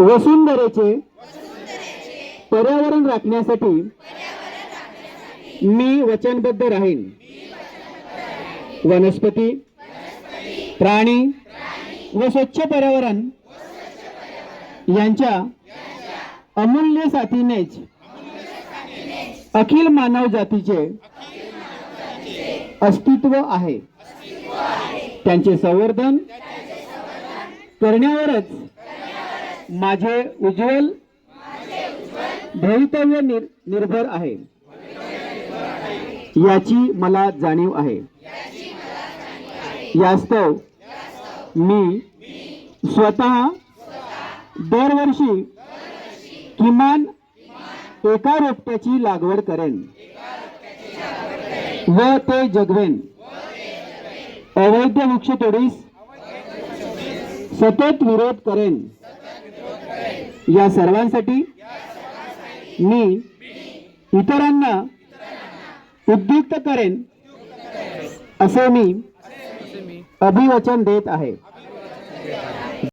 वसुंधरेचे पर्यावरण राखण्यासाठी मी वचनबद्ध राहीन. वनस्पती प्राणी व स्वच्छ पर्यावरण यांच्या अमूल्य साथीनेच अखिल मानव जातीचे अस्तित्व आहे. त्यांचे संवर्धन करण्यावरच माझे उज्ज्वल भवितव्य निर निर्भर आहे. याची मला जाणीव आहे. यास्तव मी स्वतः दरवर्षी किमान एका रोपट्याची लागवड करेन व ते जगवेन. अवैध वृक्षतोडीस सतत विरोध करेन. या सर्वांसाठी मी इतरांना उद्युक्त करेन असे मी अभिवचन देत आहे.